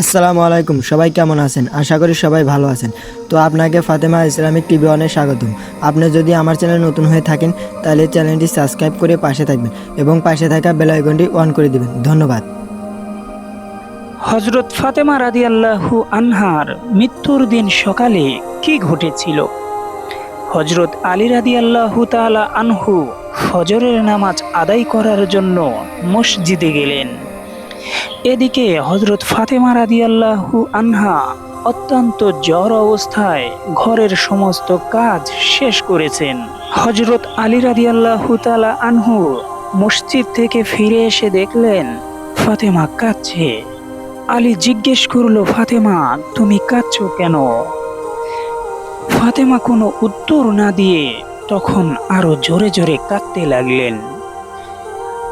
আসসালামু আলাইকুম, সবাই কেমন আছেন? আশা করি সবাই ভালো আছেন। তো আপনাকে ফাতেমা ইসলামিক টিভি অনেক স্বাগতম। আপনি যদি আমার চ্যানেল নতুন হয়ে থাকেন, তাহলে চ্যানেলটি সাবস্ক্রাইব করে পাশে থাকবেন এবং পাশে থাকা বেল আইকনটি অন করে দিবেন। ধন্যবাদ। হজরত ফাতেমা রাদিয়াল্লাহু আনহার মৃত্যুর দিন সকালে কি ঘটেছিল? হজরত আলী রাদিয়াল্লাহু তাআলা আনহু ফজরের নামাজ আদায় করার জন্য মসজিদে গেলেন। এদিকে হজরত ফাতেমা রাদিয়াল্লাহু আনহা অত্যন্ত জ্বর অবস্থায় ঘরের সমস্ত কাজ শেষ করেছেন। হজরত আলী রাদিয়াল্লাহু তাআলা আনহু মসজিদ থেকে ফিরে এসে দেখলেন, ফাতেমা কাঁদছে। আলী জিজ্ঞেস করল, ফাতেমা, তুমি কাঁদছ কেন? ফাতেমা কোনো উত্তর না দিয়ে তখন আরও জোরে জোরে কাঁদতে লাগলেন।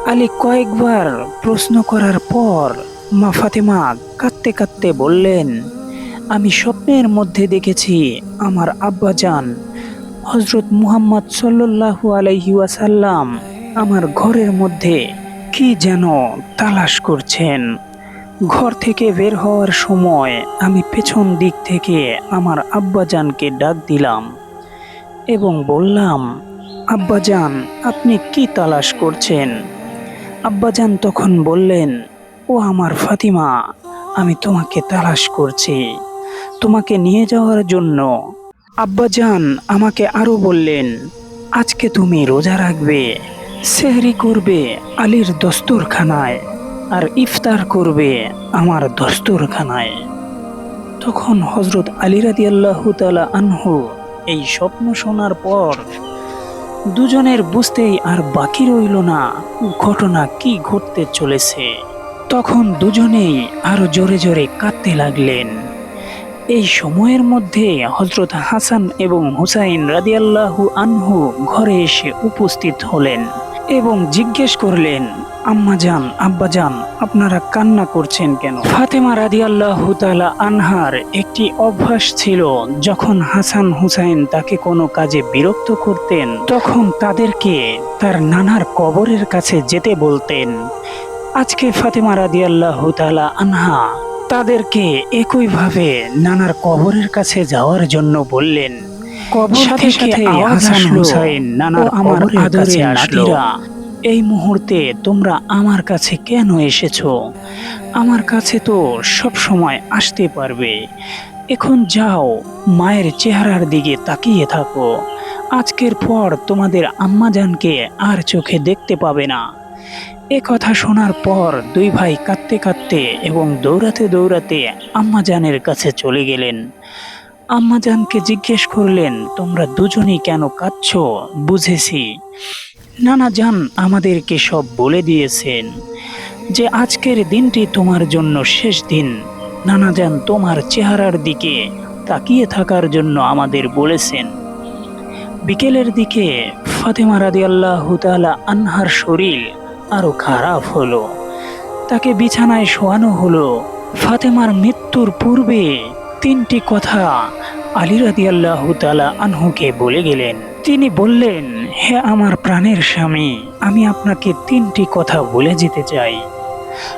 আলী কয়েকবার প্রশ্ন করার পর মা ফাতেমা কাঁদতে কাঁদতে বললেন, আমি স্বপ্নের মধ্যে দেখেছি আমার আব্বাজান হজরত মুহাম্মদ সাল্লাল্লাহু আলাইহি ওয়াসাল্লাম, আমার ঘরের মধ্যে কি যেন তালাশ করছেন। ঘর থেকে বের হওয়ার সময় আমি পেছন দিক থেকে আমার আব্বাজানকে ডাক দিলাম এবং বললাম, আব্বাজান, আপনি কি তালাশ করছেন? আব্বাজান তখন বললেন, ও আমার ফাতিমা, আমি তোমাকে তালাশ করছি। তোমাকে নিয়ে যাওয়ার জন্য। আব্বাজান আমাকে আরও বললেন, আজকে তুমি রোজা রাখবে, সেহরি করবে আলীর দস্তরখানায় আর ইফতার করবে আমার দস্তরখানায়। তখন হজরত আলী রাদি আল্লাহ তালা আনহু এই স্বপ্ন শোনার পর দুজনের বুঝতেই আর বাকি রইল না ঘটনা কি ঘটতে চলেছে। তখন দুজনেই আরও জোরে জোরে কাঁদতে লাগলেন। এই সময়ের মধ্যে হজরত হাসান এবং হুসাইন রাদিয়াল্লাহু আনহু ঘরে এসে উপস্থিত হলেন। এবং জিজ্ঞেস করলেন আম্মাজান আব্বাজান আপনারা কান্না করছেন কেন? ফাতেমা রাদিয়াল্লাহু তাআলা আনহার একটি অভ্যাস ছিল, যখন হাসান হুসাইন তাকে কোনো কাজে বিরক্ত করতেন, তখন তাদেরকে তার নানার কবরের কাছে যেতে বলতেন। আজকে ফাতেমা রাদিয়াল্লাহু তাআলা আনহা তাদেরকে একইভাবে নানার কবরের কাছে যাওয়ার জন্য বললেন কবর সাথে সাথে হাসান হুসাইন নানার আমার নাতিরা এই মুহূর্তে তোমরা আমার কাছে কেন এসেছ? আমার কাছে তো সব সময় আসতে পারবে। এখন যাও মায়ের চেহারার দিকে তাকিয়ে থাকো। আজকের পর তোমাদের আম্মাজানকে আর চোখে দেখতে পাবে না। এ কথা শোনার পর দুই ভাই কাঁদতে কাঁদতে এবং দৌড়াতে দৌড়াতে আম্মাজানের কাছে চলে গেলেন। আম্মাজানকে জিজ্ঞেস করলেন, তোমরা দুজনেই কেন কাঁদছ? বুঝেছি। নানা জান আমাদেরকে সব বলে দিয়েছেন যে আজকের দিনটি তোমার জন্য শেষ দিন। নানা জান তোমার চেহারার দিকে তাকিয়ে থাকার জন্য আমাদের বলেছেন। বিকেলের দিকে ফাতেমা রাদি আল্লাহ আনহার শরীর আরও খারাপ হলো। তাকে বিছানায় শোয়ানো হলো। ফাতেমার মৃত্যুর পূর্বে তিনটি কথা আলী রাদি আল্লাহ আনহুকে বলে গেলেন। তিনি বললেন, হে আমার প্রাণের স্বামী, আমি আপনাকে তিনটি কথা বলে যেতে চাই।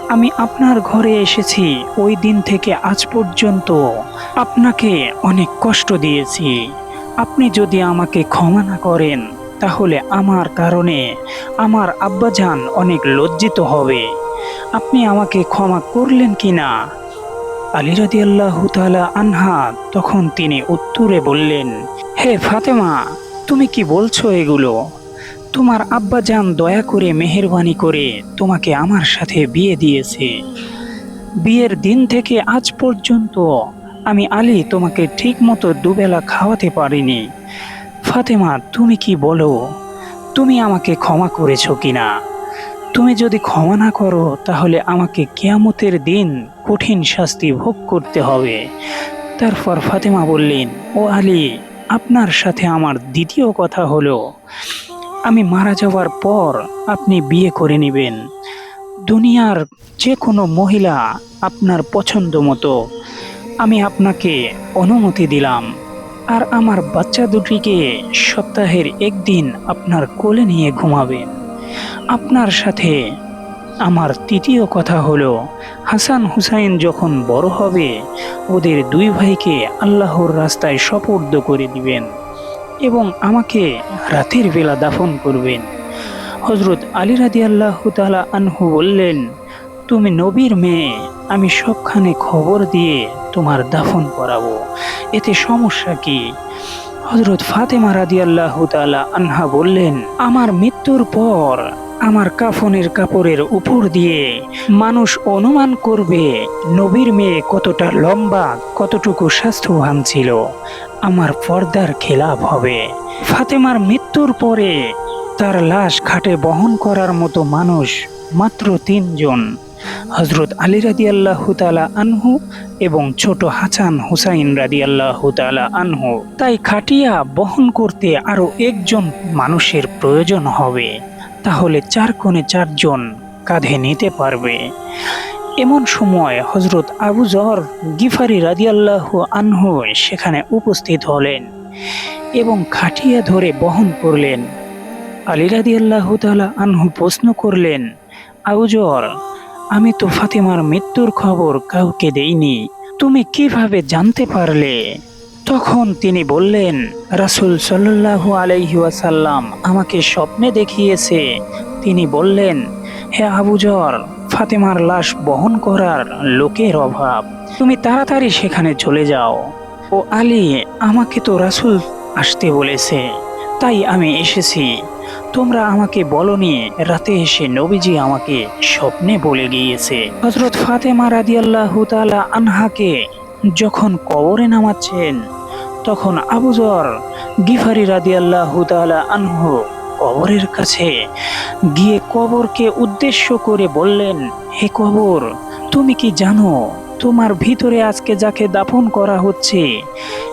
আমি আপনার ঘরে এসেছি, ওই দিন থেকে আজ পর্যন্ত আপনাকে অনেক কষ্ট দিয়েছি। আপনি যদি আমাকে ক্ষমা না করেন, তাহলে আমার কারণে আমার আব্বাজান অনেক লজ্জিত হবে। আপনি আমাকে ক্ষমা করলেন কি না আলী রাদি আল্লাহ আনহা তখন তিনি উত্তরে বললেন, হে ফাতেমা, তুমি কি বলছো এগুলো? তোমার আব্বাজান দয়া করে মেহেরবানি করে তোমাকে আমার সাথে বিয়ে দিয়েছে। বিয়ের দিন থেকে আজ পর্যন্ত আমি আলী তোমাকে ঠিক মতো দুবেলা খাওয়াতে পারিনি। ফাতেমা, তুমি কি বলো? তুমি আমাকে ক্ষমা করেছ কিনা? তুমি যদি ক্ষমা না করো, তাহলে আমাকে কেয়ামতের দিন কঠিন শাস্তি ভোগ করতে হবে। তারপর ফাতেমা বললেন, ও আলী, আপনার সাথে আমার দ্বিতীয় কথা হলো, আমি মারা যাওয়ার পর আপনি বিয়ে করে নেবেন। দুনিয়ার যে কোনো মহিলা আপনার পছন্দ মতো, আমি আপনাকে অনুমতি দিলাম। আর আমার বাচ্চা দুটিকে সপ্তাহের একদিন আপনার কোলে নিয়ে ঘুমাবেন। আপনার সাথে আমার তৃতীয় কথা হলো, হাসান হুসাইন যখন বড় হবে, ওদের দুই ভাইকে আল্লাহর রাস্তায় সপর্দ করে দিবেন এবং আমাকে রাতের বেলা দাফন করবেন। হজরত আলী রাদি আল্লাহ তালা আনহু বললেন, তুমি নবীর মেয়ে, আমি সবখানে খবর দিয়ে তোমার দাফন করাবো। এতে সমস্যা কি? হজরত ফাতেমা রাদি আল্লাহ আনহা বললেন, আমার মৃত্যুর পর আমার কাফনের কাপড়ের উপর দিয়ে মানুষ অনুমান করবে, নবীর মেয়ে কতটা লম্বা, কতটুকু স্বাস্থ্যবান ছিল, আমার পর্দার খেলাপ হবে। ফাতেমার মৃত্যুর পরে তার লাশ খাটে বহন করার মতো মানুষ মাত্র তিনজন। হজরত আলী রাদি আল্লাহ তালা আনহু এবং ছোট হাসান হুসাইন রাদি আল্লাহ তালা আনহু। তাই খাটিয়া বহন করতে আরও একজন মানুষের প্রয়োজন হবে। তাহলে চার কোণে চারজন কাঁধে নিতে পারবে। এমন সময় হজরত আবু জহর গিফারি রাদিয়াল্লাহ আনহু সেখানে উপস্থিত হলেন এবং খাটিয়া ধরে বহন করলেন। আলী রাদিয়াল্লাহ তাআলা আনহু প্রশ্ন করলেন আবুজর আমি তো ফাতেমার মৃত্যুর খবর কাউকে দেইনি। তুমি কীভাবে জানতে পারলে? তখন তিনি বললেন, রাসূল আলাইহি ওয়াসাল্লাম আমাকে স্বপ্নে দেখিয়েছে। তিনি বললেন, হে আবুজর ফাতেমার লাশ বহন করার লোকের অভাব, তুমি তাড়াতাড়ি সেখানে চলে যাও। ও আলী, আমাকে তো রাসূল আসতে বলেছে, তাই আমি এসেছি। তোমরা আমাকে বলনি রাতে এসে নবীজি আমাকে স্বপ্নে বলে গিয়েছে। হজরত ফাতেমা রাদিয়াল্লাহু তাআলা আনহাকে যখন কবরে নামাচ্ছেন, তখন আবুজর গিফারি রাদিয়াল্লাহু তাআলা আনহু কবরের কাছে গিয়ে কবরকে উদ্দেশ্য করে বললেন, হে কবর, তুমি কি জানো তোমার ভিতরে আজকে যাকে দাফন করা হচ্ছে,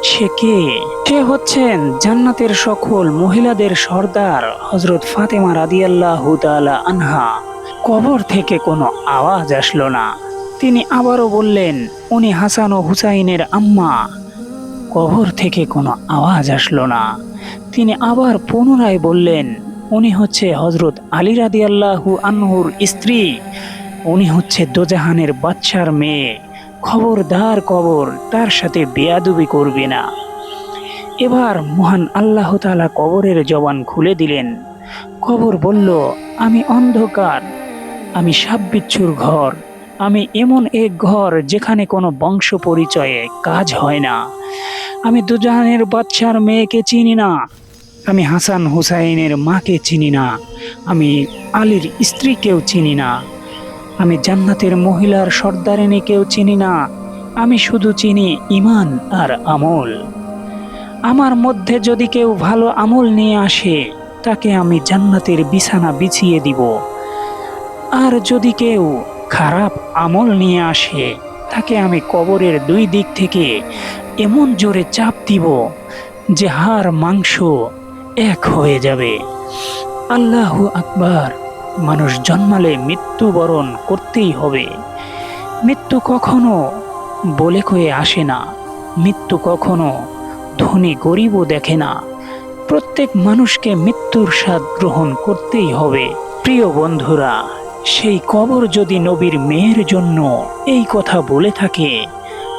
সে কে? সে হচ্ছেন জান্নাতের সকল মহিলাদের সর্দার হজরত ফাতেমা রাদিয়াল্লাহু তাআলা আনহা? কবর থেকে কোনো আওয়াজ আসলো না। তিনি আবারও বললেন, উনি হাসান ও হুসাইনের আম্মা। কবর থেকে কোনো আওয়াজ আসলো না। তিনি আবার পুনরায় বললেন, উনি হচ্ছে হজরত আলী রাদিয়াল্লাহু আনহুর স্ত্রী। উনি হচ্ছে দোজাহানের বাচ্চার মেয়ে। খবরদার কবর তার সাথে বেয়াদুবি করবে না। এবার মহান আল্লাহ তাআলা কবরের জবান খুলে দিলেন। কবর বলল, আমি অন্ধকার, আমি সাপ বিচ্ছুর ঘর, আমি এমন এক ঘর যেখানে কোনো বংশ পরিচয়ে কাজ হয় না। আমি দুজাহানের বাচ্চার মেয়েকে চিনি না, আমি হাসান হুসাইনের মাকে চিনি না, আমি আলীর স্ত্রীকেও চিনি না। আমি জান্নাতের মহিলার সর্দারিনী কেউ চিনি না। আমি শুধু চিনি ইমান আর আমল। আমার মধ্যে যদি কেউ ভালো আমল নিয়ে আসে, তাকে আমি জান্নাতের বিছানা বিছিয়ে দিব। আর যদি কেউ খারাপ আমল নিয়ে আসে, তাকে আমি কবরের দুই দিক থেকে এমন জোরে চাপ দিব যে হাড় মাংস এক হয়ে যাবে। আল্লাহ আকবার। মানুষ জন্মালে মৃত্যুবরণ করতেই হবে। মৃত্যু কখনো বলে কয়ে আসে না। মৃত্যু কখনো ধনী গরিবও দেখে না। প্রত্যেক মানুষকে মৃত্যুর স্বাদ গ্রহণ করতেই হবে। প্রিয় বন্ধুরা, সেই কবর যদি নবীর মেয়ের জন্য এই কথা বলে থাকে,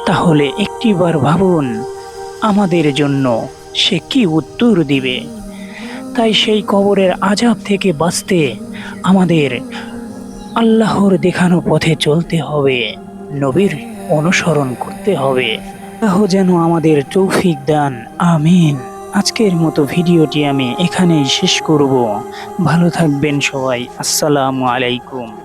তাহলে একটিবার ভাবুন, আমাদের জন্য সে কি উত্তর দিবে? তাই সেই কবরের আজাব থেকে বাঁচতে আমাদের আল্লাহর দেখানো পথে চলতে হবে, নবীর অনুসরণ করতে হবে। আল্লাহ যেন আমাদের তৌফিক দান, আমিন। আজকের মতো ভিডিওটি আমি এখানেই শেষ করব। ভালো থাকবেন সবাই, আসসালামু আলাইকুম।